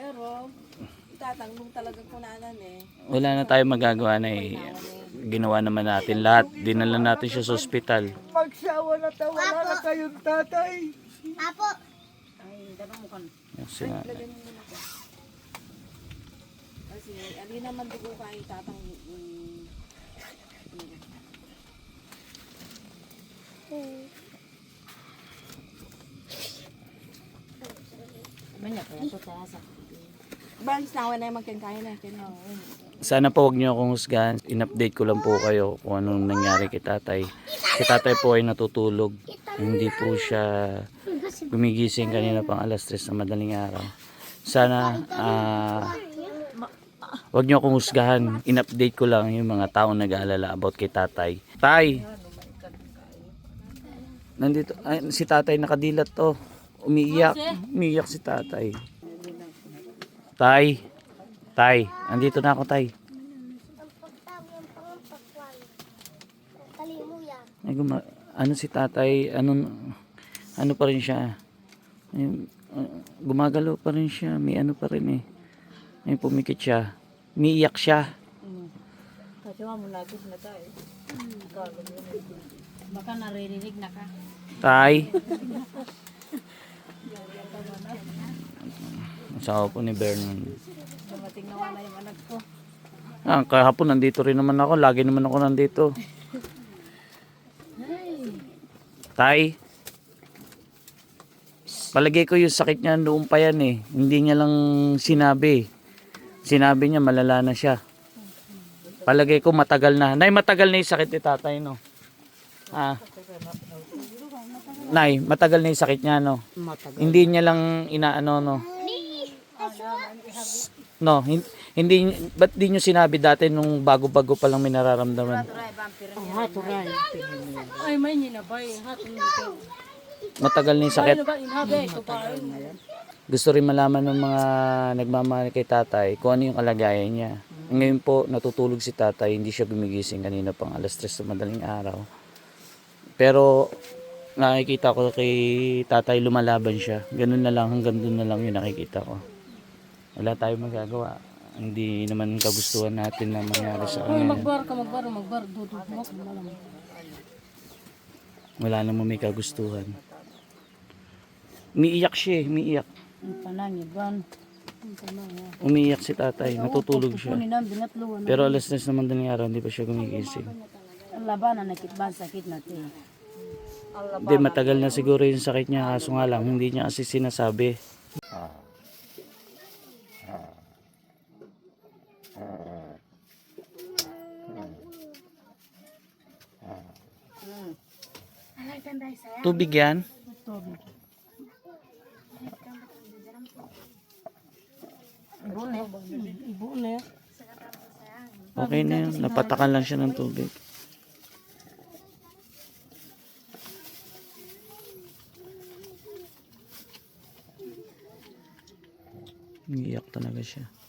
Pero, itatanggong talaga kunanan eh. Wala na tayo magagawa na eh. Ginawa naman natin lahat. Dinala natin siya sa ospital. Magsawa na tayo, wala na kayong tatay. Apo. Yung sina- Kasi, ali naman dugo ka itatang... Mm, Balis na ako na yung magkangkaya natin. Sana po huwag niyo akong husgahan. In-update ko lang po kayo kung anong nangyari kay tatay. Si tatay po ay natutulog. Hindi po siya gumigising kanina pang alas 3 na madaling araw. Sana ah huwag niyo akong husgahan. In-update ko lang yung mga taong nag-aalala about kay tatay. Tay! Nandito, ay, si tatay nakadilat to. Umiiyak. Umiiyak si tatay. Tay! Tay, andito na ako, tay. Ay, guma- ano si tatay, ano, ano pa rin siya. Ay, uh, gumagalaw pa rin siya. May ano pa rin eh. May pumikit siya. Umiiyak siya. Kasi mo nagis na tayo. Baka naririnig na ka. Tay. Asawa po ni Vernon. Dumating na wala yung anak ko. Ah, kahapon nandito rin naman ako. Lagi naman ako nandito. Tay. Palagay ko yung sakit niya noong pa yan eh. Hindi niya lang sinabi. Sinabi niya malala na siya. Palagay ko matagal na. Nay, matagal na yung sakit ni tatay, no? Ah. Nay, matagal na yung sakit niya, no? Hindi niya lang inaano, no? No, hin- hindi, ba't di nyo sinabi dati nung bago-bago pa lang may nararamdaman? Ay, may ninabay. Matagal na yung sakit. Gusto rin malaman ng mga nagmamahal kay tatay kung ano yung kalagayan niya. Ngayon po, natutulog si tatay, hindi siya gumigising kanina pang alas 3 sa madaling araw. Pero nakikita ko kay tatay lumalaban siya. Ganun na lang, hanggang doon na lang yung nakikita ko. Wala tayong magagawa. Hindi naman kagustuhan natin na mangyari sa kanya. magbar ka, magbar, magbar. Dudod mo. Malam. Wala namang may kagustuhan. Umiiyak siya eh, umiiyak. Panangin. Umiiyak si tatay, natutulog siya. Binatluan. Pero alas 10 naman daling araw, hindi pa siya gumigising. Ang labanan na kitban sakit natin. Hindi, matagal na siguro yung sakit niya, kaso nga lang, hindi niya kasi sinasabi. Tubig yan? Ibon eh. Ibon eh. Okay na yun, napatakan lang siya ng tubig. Umiiyak talaga siya.